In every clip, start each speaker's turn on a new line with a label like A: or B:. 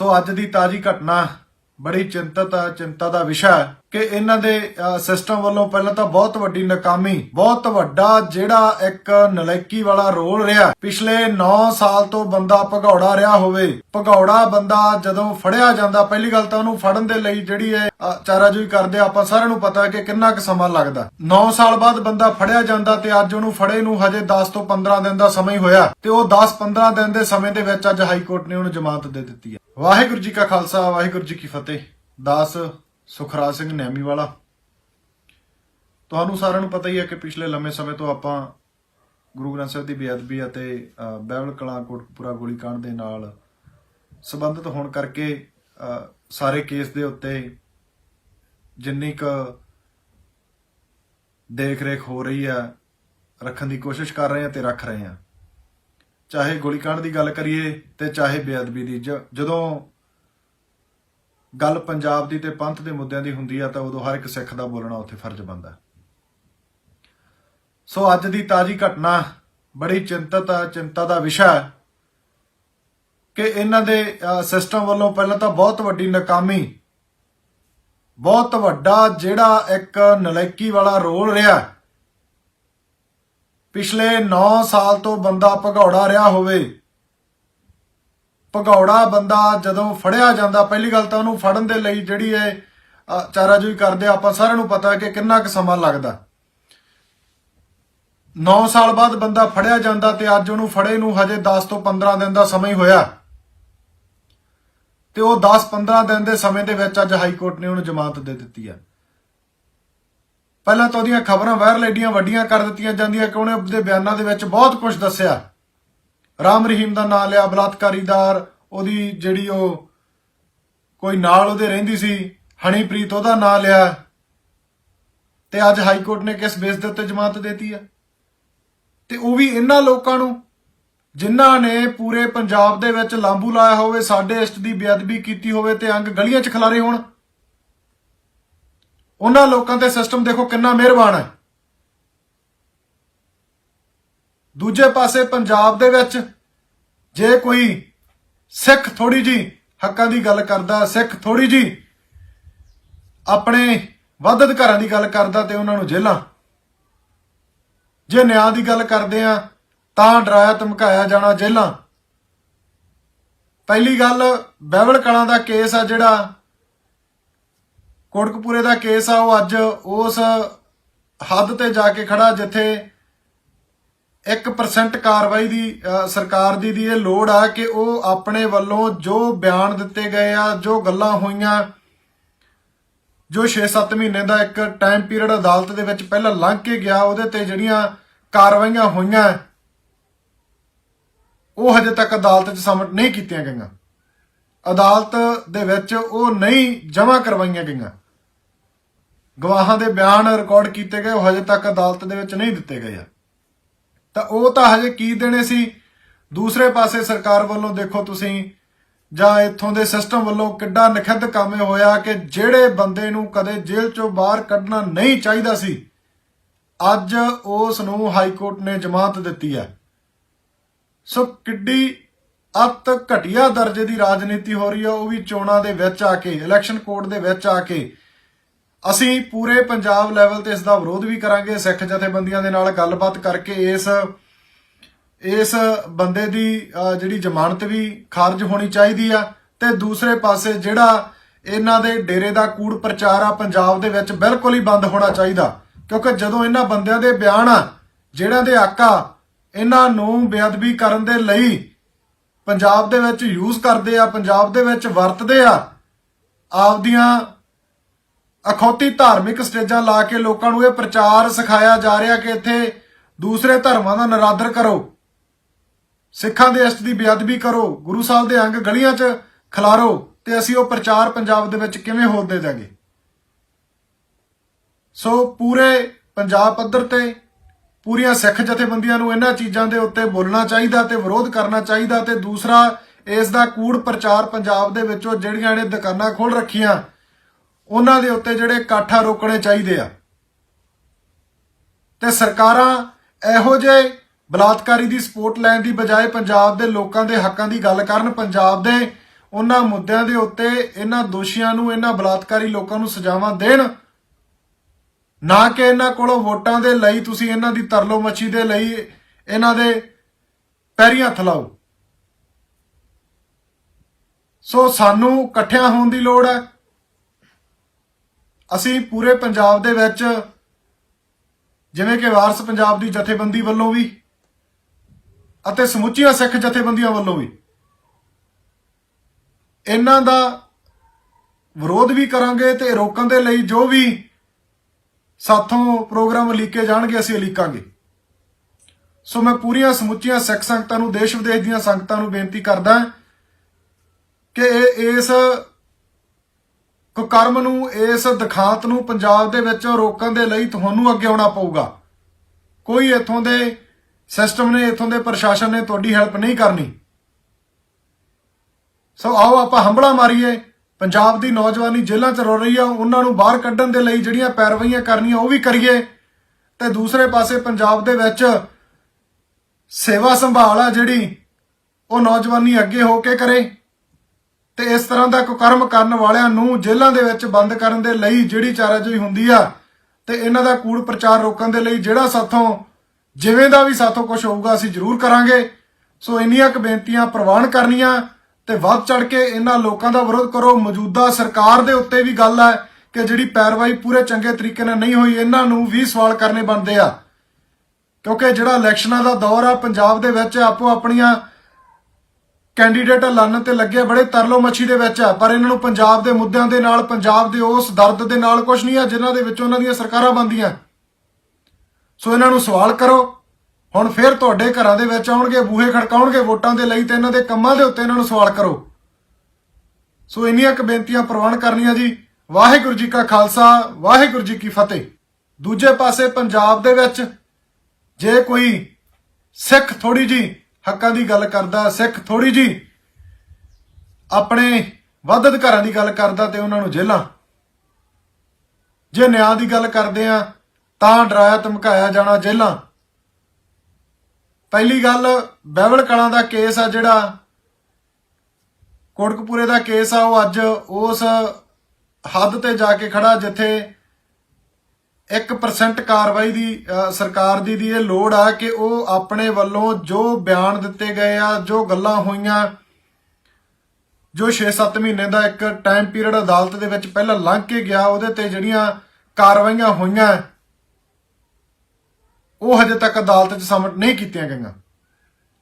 A: ਸੋ ਅੱਜ ਦੀ ਤਾਜੀ ਘਟਨਾ ਬੜੀ ਚਿੰਤਤ ਚਿੰਤਾ ਦਾ ਵਿਸ਼ਾ ਕਿ ਇਹਨਾਂ ਦੇ ਸਿਸਟਮ ਵੱਲੋਂ ਪਹਿਲਾਂ ਤਾਂ ਬਹੁਤ ਵੱਡੀ ਨਾਕਾਮੀ ਬਹੁਤ ਵੱਡਾ ਜਿਹੜਾ ਇੱਕ ਨਲਾਇਕੀ ਵਾਲਾ ਰੋਲ ਰਿਹਾ। ਪਿਛਲੇ 9 ਸਾਲ ਤੋਂ ਬੰਦਾ ਭਗੌੜਾ ਰਿਹਾ ਹੋਵੇ। ਭਗੌੜਾ ਬੰਦਾ ਜਦੋਂ ਫੜਿਆ ਜਾਂਦਾ ਪਹਿਲੀ ਗੱਲ ਤਾਂ ਉਹਨੂੰ ਫੜਨ ਦੇ ਲਈ ਜਿਹੜੀ ਇਹ ਅ, ਚਾਰਾਜੋਈ ਕਰਦੇ ਆਪਾਂ ਸਾਰਿਆਂ ਨੂੰ ਪਤਾ ਹੈ ਕਿ ਕਿੰਨਾ ਕੁ ਸਮਾਂ ਲੱਗਦਾ। 9 ਸਾਲ ਬਾਅਦ ਬੰਦਾ ਫੜਿਆ ਜਾਂਦਾ ਤੇ ਅੱਜ ਉਹਨੂੰ ਫੜੇ ਨੂੰ ਹਜੇ 10 ਤੋਂ 15 ਦਿਨ ਦਾ ਸਮਾਂ ਹੀ ਹੋਇਆ। ਤੇ ਉਹ 10-15 ਦਿਨ ਦੇ ਸਮੇਂ ਦੇ ਵਿੱਚ ਅੱਜ ਹਾਈ ਕੋਰਟ ਨੇ ਉਹਨੂੰ ਜ਼ਮਾਨਤ ਦੇ ਦਿੱਤੀ ਹੈ। ਵਾਹਿਗੁਰੂ ਜੀ ਕਾ ਖਾਲਸਾ ਵਾਹਿਗੁਰੂ ਜੀ ਕੀ ਫਤਿਹ। ਤੇ 10 ਸੁਖਰਾਜ ਸਿੰਘ ਨੈਮੀ ਵਾਲਾ ਤੁਹਾਨੂੰ ਸਾਰਿਆਂ ਨੂੰ ਪਤਾ ਹੀ ਹੈ ਕਿ ਪਿਛਲੇ ਲੰਮੇ ਸਮੇਂ ਤੋਂ ਆਪਾਂ ਗੁਰੂ ਗ੍ਰੰਥ ਸਾਹਿਬ ਦੀ ਬੇਅਦਬੀ ਅਤੇ ਬਹਿਬਲ ਕਲਾਂ ਕੋਟਪੁਰਾ ਗੋਲੀकांड ਦੇ ਨਾਲ ਸੰਬੰਧਿਤ ਹੋਣ ਕਰਕੇ ਸਾਰੇ ਕੇਸ ਦੇ ਉੱਤੇ ਜਿੰਨੀ ਕ ਦੇਖ-ਰੇਖ ਹੋ ਰਹੀ ਹੈ, ਰੱਖਣ ਦੀ ਕੋਸ਼ਿਸ਼ ਕਰ ਰਹੇ ਆ ਤੇ ਰੱਖ ਰਹੇ ਆ ਚਾਹੇ ਗੋਲੀकांड ਦੀ ਗੱਲ ਕਰੀਏ ਤੇ ਚਾਹੇ ਬੇਅਦਬੀ ਦੀ ਜਦੋਂ ਗੱਲ ਪੰਜਾਬ ਦੀ ਤੇ ਪੰਥ ਦੇ ਮੁੱਦਿਆਂ ਦੀ ਹੁੰਦੀ ਆ, ਤਾਂ ਉਦੋਂ ਹਰ ਇੱਕ ਸਿੱਖ ਦਾ ਬੋਲਣਾ ਉੱਥੇ ਫਰਜ਼ ਬਣਦਾ। ਸੋ ਅੱਜ ਦੀ ਤਾਜੀ ਘਟਨਾ ਬੜੀ ਚਿੰਤਤ, ਚਿੰਤਾ ਦਾ ਵਿਸ਼ਾ ਕਿ ਇਹਨਾਂ ਦੇ ਸਿਸਟਮ ਵੱਲੋਂ ਪਹਿਲਾਂ ਤਾਂ ਬਹੁਤ ਵੱਡੀ ਨਾਕਾਮੀ, ਬਹੁਤ ਵੱਡਾ ਜਿਹੜਾ ਇੱਕ ਨਲਾਇਕੀ ਵਾਲਾ ਰੋਲ ਰਿਹਾ। ਪਿਛਲੇ 9 ਸਾਲ ਤੋਂ ਬੰਦਾ ਭਗੌੜਾ ਰਿਹਾ ਹੋਵੇ ਭਗੌੜਾ ਬੰਦਾ ਜਦੋਂ ਫੜਿਆ ਜਾਂਦਾ, ਪਹਿਲੀ ਗੱਲ ਤਾਂ ਉਹਨੂੰ ਫੜਨ ਦੇ ਲਈ ਜਿਹੜੀ ਇਹ ਚਾਰਾਜੋਈ ਕਰਦੇ ਆਪਾਂ ਸਾਰਿਆਂ ਨੂੰ ਪਤਾ ਹੈ ਕਿ ਕਿੰਨਾ ਕੁ ਸਮਾਂ ਲੱਗਦਾ। 9 ਸਾਲ ਬਾਅਦ ਬੰਦਾ ਫੜਿਆ ਜਾਂਦਾ ਤੇ ਅੱਜ ਉਹਨੂੰ ਫੜੇ ਨੂੰ ਹਜੇ 10 ਤੋਂ 15 ਦਿਨ ਦਾ ਸਮਾਂ ਹੀ ਹੋਇਆ। ਤੇ ਉਹ 10-15 ਦਿਨ ਦੇ ਸਮੇਂ ਦੇ ਵਿੱਚ ਅੱਜ ਹਾਈ ਕੋਰਟ ਨੇ ਉਹਨੂੰ ਜ਼ਮਾਨਤ ਦੇ ਦਿੱਤੀ ਆ। ਪਹਿਲਾਂ ਤਾਂ ਉਹਦੀਆਂ ਖਬਰਾਂ ਵਾਇਰਲ ਏਡੀਆਂ ਵੱਡੀਆਂ ਕਰ ਦਿੱਤੀਆਂ ਜਾਂਦੀਆਂ ਕਿ ਉਹਨੇ ਆਪਣੇ ਬਿਆਨਾਂ ਦੇ ਵਿੱਚ ਬਹੁਤ ਕੁਝ ਦੱਸਿਆ। ਰਾਮ ਰਹੀਮ ਦਾ ਨਾਮ ਲਿਆ ਬਲਾਤਕਾਰੀਦਾਰ ਉਹਦੀ ਜਿਹੜੀ ਉਹ ਕੋਈ ਨਾਲ ਉਹਦੇ ਰਹਿੰਦੀ ਸੀ ਹਣੀਪ੍ਰੀਤ ਉਹਦਾ ਨਾਮ ਲਿਆ। ਤੇ ਅੱਜ ਹਾਈ ਕੋਰਟ ਨੇ ਕਿਸ ਬੇਸ ਦੇ ਉੱਤੇ ਜ਼ਮਾਨਤ ਦੇਤੀ ਆ। ਤੇ ਉਹ ਵੀ ਇਹਨਾਂ ਲੋਕਾਂ ਨੂੰ, ਜਿਨ੍ਹਾਂ ਨੇ ਪੂਰੇ ਪੰਜਾਬ ਦੇ ਵਿੱਚ ਲਾਂਬੂ ਲਾਇਆ ਹੋਵੇ, ਸਾਡੇ ਇਸ਼ਟ ਦੀ ਬੇਅਦਬੀ ਕੀਤੀ ਹੋਵੇ ਤੇ ਅੰਗ ਗਲੀਆਂ 'ਚ ਖਿਲਾਰੇ ਹੋਣ। ਉਹਨਾਂ ਲੋਕਾਂ ਤੇ ਸਿਸਟਮ ਦੇਖੋ ਕਿੰਨਾ ਮਿਹਰਬਾਨ ਹੈ। ਦੂਜੇ ਪਾਸੇ ਪੰਜਾਬ ਦੇ ਵਿੱਚ ਜੇ ਕੋਈ ਸਿੱਖ ਥੋੜੀ ਜੀ ਹੱਕਾਂ ਦੀ ਗੱਲ ਕਰਦਾ, ਸਿੱਖ ਥੋੜੀ ਜੀ ਆਪਣੇ ਵੱਧ ਅਧਿਕਾਰਾਂ ਦੀ ਗੱਲ ਕਰਦਾ ਤੇ ਉਹਨਾਂ ਨੂੰ ਜੇਲਾਂ ਜੇ ਨਿਆਂ ਦੀ ਗੱਲ ਕਰਦੇ ਆ, ਤਾਂ ਡਰਾਇਆ, ਧਮਕਾਇਆ ਜਾਣਾ ਜੇਲਾਂ ਪਹਿਲੀ ਗੱਲ ਬਾਈਬਲ ਕਲਾਂ ਦਾ ਕੇਸ ਆ ਜਿਹੜਾ, ਕੋਟਕਪੂਰੇ ਦਾ ਕੇਸ ਆ, ਉਹ ਅੱਜ ਉਸ ਹੱਦ ਤੇ ਜਾ ਕੇ ਖੜਾ, ਜਿੱਥੇ 1% ਕਾਰਵਾਈ ਦੀ ਸਰਕਾਰ ਦੀ ਦੀ ਇਹ ਲੋੜ ਆ ਕਿ ਉਹ ਆਪਣੇ ਵੱਲੋਂ ਜੋ ਬਿਆਨ ਦਿੱਤੇ ਗਏ ਆ, ਜੋ ਗੱਲਾਂ ਹੋਈਆਂ, ਜੋ 6-7 ਮਹੀਨੇ ਦਾ ਇੱਕ ਟਾਈਮ ਪੀਰੀਅਡ ਅਦਾਲਤ ਦੇ ਵਿੱਚ ਪਹਿਲਾਂ ਲੰਘ ਕੇ ਗਿਆ, ਉਹਦੇ ਤੇ ਜਿਹੜੀਆਂ ਕਾਰਵਾਈਆਂ ਹੋਈਆਂ, ਉਹ ਹਜੇ ਤੱਕ ਅਦਾਲਤ 'ਚ ਸਬਮਿਟ ਨਹੀਂ ਕੀਤੀਆਂ ਗਈਆਂ। ਅਦਾਲਤ ਦੇ ਵਿੱਚ ਉਹ ਨਹੀਂ ਜਮ੍ਹਾਂ ਕਰਵਾਈਆਂ ਗਈਆਂ। ਗਵਾਹਾਂ ਦੇ ਬਿਆਨ ਰਿਕਾਰਡ ਕੀਤੇ ਗਏ, ਉਹ ਹਜੇ ਤੱਕ ਅਦਾਲਤ ਦੇ ਵਿੱਚ ਨਹੀਂ ਦਿੱਤੇ ਗਏ ਆ। ਤਾਂ ਉਹ ਤਾਂ ਹਜੇ ਕੀ ਦੇਣੇ ਸੀ? ਦੂਸਰੇ ਪਾਸੇ ਸਰਕਾਰ ਵੱਲੋਂ ਦੇਖੋ ਤੁਸੀਂ, ਜਾਂ ਇੱਥੋਂ ਦੇ ਸਿਸਟਮ ਵੱਲੋਂ ਕਿੱਡਾ ਨਖਿੱਧ ਕੰਮ ਹੋਇਆ ਕਿ ਜਿਹੜੇ ਬੰਦੇ ਨੂੰ ਕਦੇ ਜੇਲ੍ਹ ਚੋਂ ਬਾਹਰ ਕੱਢਣਾ ਨਹੀਂ ਚਾਹੀਦਾ ਸੀ, ਅੱਜ ਉਸ ਨੂੰ ਹਾਈ ਕੋਰਟ ਨੇ ਜ਼ਮਾਨਤ ਦਿੱਤੀ ਹੈ। ਸੋ ਕਿੱਡੀ ਅਤ ਘਟੀਆ ਦਰਜੇ ਦੀ ਰਾਜਨੀਤੀ ਹੋ ਰਹੀ ਹੈ, ਉਹ ਵੀ ਚੋਣਾਂ ਦੇ ਵਿੱਚ ਆ ਕੇ ਇਲੈਕਸ਼ਨ ਕੋਡ ਦੇ ਵਿੱਚ ਆ ਕੇ। ਅਸੀਂ ਪੂਰੇ ਪੰਜਾਬ ਲੈਵਲ ਤੇ ਇਸ ਦਾ ਵਿਰੋਧ ਵੀ ਕਰਾਂਗੇ, ਸਿੱਖ ਜਥੇਬੰਦੀਆਂ ਦੇ ਨਾਲ ਗੱਲਬਾਤ ਕਰਕੇ ਇਸ ਇਸ ਬੰਦੇ ਦੀ ਜਿਹੜੀ ਜ਼ਮਾਨਤ ਵੀ ਖਾਰਜ ਹੋਣੀ ਚਾਹੀਦੀ ਆ। ਤੇ ਦੂਸਰੇ ਪਾਸੇ ਜਿਹੜਾ ਇਹਨਾਂ ਦੇ ਡੇਰੇ ਦਾ ਕੂੜ ਪ੍ਰਚਾਰ ਆ, ਪੰਜਾਬ ਦੇ ਵਿੱਚ ਬਿਲਕੁਲ ਹੀ ਬੰਦ ਹੋਣਾ ਚਾਹੀਦਾ। ਕਿਉਂਕਿ ਜਦੋਂ ਇਹਨਾਂ ਬੰਦਿਆਂ ਦੇ ਬਿਆਨ ਆ, ਜਿਹੜਿਆਂ ਦੇ ਆਕਾ ਇਹਨਾਂ ਨੂੰ ਬੇਅਦਬੀ ਕਰਨ ਦੇ ਲਈ ਪੰਜਾਬ ਦੇ ਵਿੱਚ ਯੂਜ਼ ਕਰਦੇ ਆ, ਪੰਜਾਬ ਦੇ ਵਿੱਚ ਵਰਤਦੇ ਆ, ਆਪਦੀਆਂ ਅਖੌਤੀ ਧਾਰਮਿਕ ਸਟੇਜਾਂ ਲਾ ਕੇ ਲੋਕਾਂ ਨੂੰ ਇਹ ਪ੍ਰਚਾਰ ਸਿਖਾਇਆ ਜਾ ਰਿਹਾ ਕਿ ਇੱਥੇ ਦੂਸਰੇ ਧਰਮਾਂ ਦਾ ਨਰਾਦਰ ਕਰੋ। ਸਿੱਖਾਂ ਦੇ ਅਸਤ ਦੀ ਬੇਅਦਬੀ ਕਰੋ। ਗੁਰੂ ਸਾਹਿਬ ਦੇ ਅੰਗ ਗਲੀਆਂ 'ਚ ਖਿਲਾਰੋ ਤੇ ਅਸੀਂ ਉਹ ਪ੍ਰਚਾਰ ਪੰਜਾਬ ਦੇ ਵਿੱਚ ਕਿਵੇਂ ਹੋਣ ਦੇ ਦਾਂਗੇ ਸੋ ਪੂਰੇ ਪੰਜਾਬ ਪੱਧਰ ਤੇ ਪੂਰੀਆਂ ਸਿੱਖ ਜਥੇਬੰਦੀਆਂ ਨੂੰ ਇਹਨਾਂ ਚੀਜ਼ਾਂ ਦੇ ਉੱਤੇ ਬੋਲਣਾ ਚਾਹੀਦਾ ਤੇ ਵਿਰੋਧ ਕਰਨਾ ਚਾਹੀਦਾ ਤੇ ਦੂਸਰਾ ਇਸ ਦਾ ਕੂੜ ਪ੍ਰਚਾਰ ਪੰਜਾਬ ਦੇ ਵਿੱਚੋਂ ਜਿਹੜੀਆਂ ਨੇ ਦੁਕਾਨਾਂ ਖੋਲ ਰੱਖੀਆਂ ਉਹਨਾਂ ਦੇ ਉੱਤੇ ਜਿਹੜੇ ਕਾਠਾ ਰੋਕਣੇ ਚਾਹੀਦੇ ਆ। ਤੇ ਸਰਕਾਰਾਂ ਇਹੋ ਜਿਹੇ ਬਲਾਤਕਾਰੀ ਦੀ ਸਪੋਰਟ ਲੈਣ ਦੀ ਬਜਾਏ ਪੰਜਾਬ ਦੇ ਲੋਕਾਂ ਦੇ ਹੱਕਾਂ ਦੀ ਗੱਲ ਕਰਨ, ਪੰਜਾਬ ਦੇ ਉਹਨਾਂ ਮੁੱਦਿਆਂ ਦੇ ਉੱਤੇ ਇਹਨਾਂ ਦੋਸ਼ੀਆਂ ਨੂੰ, ਇਹਨਾਂ ਬਲਾਤਕਾਰੀ ਲੋਕਾਂ ਨੂੰ ਸਜ਼ਾਵਾਂ ਦੇਣ, ਨਾ ਕਿ ਇਹਨਾਂ ਕੋਲੋਂ ਵੋਟਾਂ ਦੇ ਲਈ ਤੁਸੀਂ ਇਹਨਾਂ ਦੀ ਤਰਲੋ ਮੱਛੀ ਦੇ ਲਈ ਇਹਨਾਂ ਦੇ ਪੈਰੀਆਂ ਥਲਾਓ ਸੋ ਸਾਨੂੰ ਇਕੱਠਿਆਂ ਹੋਣ ਦੀ ਲੋੜ ਹੈ। ਅਸੀਂ ਪੂਰੇ ਪੰਜਾਬ ਦੇ ਵਿੱਚ, ਜਿਵੇਂ ਕਿ ਵਾਰਸ ਪੰਜਾਬ ਦੀ ਜਥੇਬੰਦੀ ਵੱਲੋਂ ਵੀ ਅਤੇ ਸਮੁੱਚੀਆਂ ਸਿੱਖ ਜਥੇਬੰਦੀਆਂ ਵੱਲੋਂ ਵੀ, ਇਹਨਾਂ ਦਾ ਵਿਰੋਧ ਵੀ ਕਰਾਂਗੇ ਤੇ ਰੋਕਣ ਦੇ ਲਈ ਜੋ ਵੀ ਸਾਥੋਂ ਪ੍ਰੋਗਰਾਮ ਲਿਖੇ ਜਾਣਗੇ, ਅਸੀਂ ਲਿਖਾਂਗੇ ਸੋ ਮੈਂ ਪੂਰੀਆਂ ਸਮੁੱਚੀਆਂ ਸਿੱਖ ਸੰਗਤਾਂ ਨੂੰ, ਦੇਸ਼ ਵਿਦੇਸ਼ ਦੀਆਂ ਸੰਗਤਾਂ ਨੂੰ ਬੇਨਤੀ ਕਰਦਾ ਕਿ ਇਹ ਇਸ ਕੁਕਰਮ ਨੂੰ ਇਸ ਦਿਖਾਂਤ ਨੂੰ ਪੰਜਾਬ ਦੇ ਵਿੱਚ ਰੋਕਣ ਦੇ ਲਈ ਤੁਹਾਨੂੰ ਅੱਗੇ ਆਉਣਾ ਪਊਗਾ। ਕੋਈ ਇੱਥੋਂ ਦੇ ਸਿਸਟਮ ਨੇ, ਇੱਥੋਂ ਦੇ ਪ੍ਰਸ਼ਾਸਨ ਨੇ ਤੁਹਾਡੀ ਹੈਲਪ ਨਹੀਂ ਕਰਨੀ। ਸੋ ਆਓ ਆਪਾਂ ਹੰਬਲਾ ਮਾਰੀਏ। ਪੰਜਾਬ ਦੀ ਨੌਜਵਾਨੀ ਜੇਲ੍ਹਾਂ 'ਚ ਰੋ ਰਹੀ ਆ, ਉਹਨਾਂ ਨੂੰ ਬਾਹਰ ਕੱਢਣ ਦੇ ਲਈ ਜਿਹੜੀਆਂ ਪੈਰਵਾਈਆਂ ਕਰਨੀਆਂ ਉਹ ਵੀ ਕਰੀਏ। ਤੇ ਦੂਸਰੇ ਪਾਸੇ ਪੰਜਾਬ ਦੇ ਵਿੱਚ ਸੇਵਾ ਸੰਭਾਲ ਆ ਜਿਹੜੀ, ਉਹ ਨੌਜਵਾਨੀ ਅੱਗੇ ਹੋ ਕੇ ਕਰੇ। ਤੇ ਇਸ ਤਰ੍ਹਾਂ ਦਾ ਕੁਕਰਮ ਕਰਨ ਵਾਲਿਆਂ ਨੂੰ ਜੇਲ੍ਹਾਂ ਦੇ ਵਿੱਚ ਬੰਦ ਕਰਨ ਦੇ ਲਈ ਜਿਹੜੀ ਚਾਰਾਜੋਈ ਹੁੰਦੀ ਆ, ਤੇ ਇਹਨਾਂ ਦਾ ਕੂੜ ਪ੍ਰਚਾਰ ਰੋਕਣ ਦੇ ਲਈ ਜਿਹੜਾ ਸਾਥੋਂ, ਜਿਵੇਂ ਦਾ ਵੀ ਸਾਥੋਂ ਕੁਝ ਹੋਊਗਾ ਅਸੀਂ ਜ਼ਰੂਰ ਕਰਾਂਗੇ। ਸੋ ਇੰਨੀਆਂ ਕੁ ਬੇਨਤੀਆਂ ਪ੍ਰਵਾਨ ਕਰਨੀਆਂ ਤੇ ਵੱਧ ਚੜ ਕੇ ਇਹਨਾਂ ਲੋਕਾਂ ਦਾ ਵਿਰੋਧ ਕਰੋ। ਮੌਜੂਦਾ ਸਰਕਾਰ ਦੇ ਉੱਤੇ ਵੀ ਗੱਲ ਹੈ ਕਿ ਜਿਹੜੀ ਪੈਰਵਾਈ ਪੂਰੇ ਚੰਗੇ ਤਰੀਕੇ ਨਾਲ ਨਹੀਂ ਹੋਈ, ਇਹਨਾਂ ਨੂੰ ਵੀ ਸਵਾਲ ਕਰਨੇ ਬਣਦੇ ਆ। ਕਿਉਂਕਿ ਜਿਹੜਾ ਇਲੈਕਸ਼ਨਾਂ ਦਾ ਦੌਰ ਆ, ਪੰਜਾਬ ਦੇ ਵਿੱਚ ਆਪੋ ਆਪਣੀਆਂ ਕੈਂਡੀਡੇਟ ਐਲਾਨਣ ਤੇ ਲੱਗੇ ਬੜੇ ਤਰਲੋ ਮੱਛੀ ਦੇ ਵਿੱਚ ਆ ਪਰ ਇਹਨਾਂ ਨੂੰ ਪੰਜਾਬ ਦੇ ਮੁੱਦਿਆਂ ਦੇ ਨਾਲ, ਪੰਜਾਬ ਦੇ ਉਸ ਦਰਦ ਦੇ ਨਾਲ ਕੁਝ ਨਹੀਂ ਆ, ਜਿਨ੍ਹਾਂ ਦੇ ਵਿੱਚ ਉਹਨਾਂ ਦੀਆਂ ਸਰਕਾਰਾਂ ਬੰਦੀਆਂ ਸੋ ਇਹਨਾਂ ਨੂੰ ਸਵਾਲ ਕਰੋ, ਹੁਣ ਫਿਰ ਤੁਹਾਡੇ ਘਰਾਂ ਦੇ ਵਿੱਚ ਆਉਣਗੇ, ਬੂਹੇ ਖੜਕਾਉਣਗੇ ਵੋਟਾਂ ਦੇ ਲਈ ਤੇ ਇਹਨਾਂ ਦੇ ਕੰਮਾਂ ਦੇ ਉੱਤੇ ਇਹਨਾਂ ਨੂੰ ਸਵਾਲ ਕਰੋ। ਸੋ ਇੰਨੀਆਂ ਕੁ ਬੇਨਤੀਆਂ ਪ੍ਰਵਾਨ ਕਰਨੀਆਂ ਜੀ। ਵਾਹਿਗੁਰੂ ਜੀ ਕਾ ਖਾਲਸਾ, ਵਾਹਿਗੁਰੂ ਜੀ ਕੀ ਫਤਿਹ। ਦੂਜੇ ਪਾਸੇ ਪੰਜਾਬ ਦੇ ਵਿੱਚ ਜੇ ਕੋਈ ਸਿੱਖ ਥੋੜੀ ਜੀ ਹੱਕਾਂ ਦੀ ਗੱਲ ਕਰਦਾ ਸਿੱਖ ਥੋੜੀ ਜੀ। ਆਪਣੇ ਵੱਧ ਅਧਿਕਾਰਾਂ ਦੀ ਗੱਲ ਕਰਦਾ ਤੇ ਉਹਨਾਂ ਨੂੰ ਜੇਲਾਂ ਜੇ ਨਿਆਂ ਦੀ ਗੱਲ ਕਰਦੇ ਆ, ਤਾਂ ਡਰਾਇਆ, ਧਮਕਾਇਆ ਜਾਣਾ ਜੇਲਾਂ ਪਹਿਲੀ ਗੱਲ, ਬਹਿਵਲ ਕਲਾਂ ਦਾ ਕੇਸ ਆ ਜਿਹੜਾ, ਕੋਟਕਪੂਰੇ ਦਾ ਕੇਸ ਆ, ਉਹ ਅੱਜ ਉਸ ਹੱਦ ਤੇ ਜਾ ਕੇ ਖੜਾ, ਜਿੱਥੇ 1% ਕਾਰਵਾਈ ਦੀ ਸਰਕਾਰ ਦੀ ਦੀ ਇਹ ਲੋੜ ਆ ਕਿ ਉਹ ਆਪਣੇ ਵੱਲੋਂ ਜੋ ਬਿਆਨ ਦਿੱਤੇ ਗਏ ਆ, ਜੋ ਗੱਲਾਂ ਹੋਈਆਂ, ਜੋ 6-7 ਮਹੀਨੇ ਦਾ ਇੱਕ ਟਾਈਮ ਪੀਰੀਅਡ ਅਦਾਲਤ ਦੇ ਵਿੱਚ ਪਹਿਲਾਂ ਲੰਘ ਕੇ ਗਿਆ, ਉਹਦੇ ਤੇ ਜਿਹੜੀਆਂ ਕਾਰਵਾਈਆਂ ਹੋਈਆਂ, ਉਹ ਹਜੇ ਤੱਕ ਅਦਾਲਤ 'ਚ ਸਬਮਿਟ ਨਹੀਂ ਕੀਤੀਆਂ ਗਈਆਂ।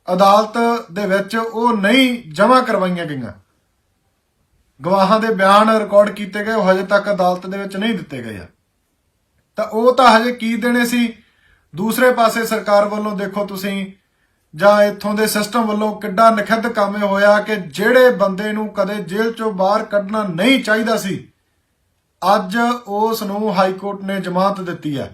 A: ਅਦਾਲਤ ਦੇ ਵਿੱਚ ਉਹ ਨਹੀਂ ਜਮ੍ਹਾਂ ਕਰਵਾਈਆਂ ਗਈਆਂ। ਗਵਾਹਾਂ ਦੇ ਬਿਆਨ ਰਿਕਾਰਡ ਕੀਤੇ ਗਏ, ਉਹ ਹਜੇ ਤੱਕ ਅਦਾਲਤ ਦੇ ਵਿੱਚ ਨਹੀਂ ਦਿੱਤੇ ਗਏ ਆ। ਤਾਂ ਉਹ ਤਾਂ ਹਜੇ ਕੀ ਦੇਣੇ ਸੀ? ਦੂਸਰੇ ਪਾਸੇ ਸਰਕਾਰ ਵੱਲੋਂ ਦੇਖੋ ਤੁਸੀਂ, ਜਾਂ ਇੱਥੋਂ ਦੇ ਸਿਸਟਮ ਵੱਲੋਂ ਕਿੱਡਾ ਨਖਿੱਧ ਕੰਮ ਇਹ ਹੋਇਆ ਕਿ ਜਿਹੜੇ ਬੰਦੇ ਨੂੰ ਕਦੇ ਜੇਲ੍ਹ ਚੋਂ ਬਾਹਰ ਕੱਢਣਾ ਨਹੀਂ ਚਾਹੀਦਾ ਸੀ, ਅੱਜ ਉਸ ਨੂੰ ਹਾਈ ਕੋਰਟ ਨੇ ਜ਼ਮਾਨਤ ਦਿੱਤੀ ਹੈ।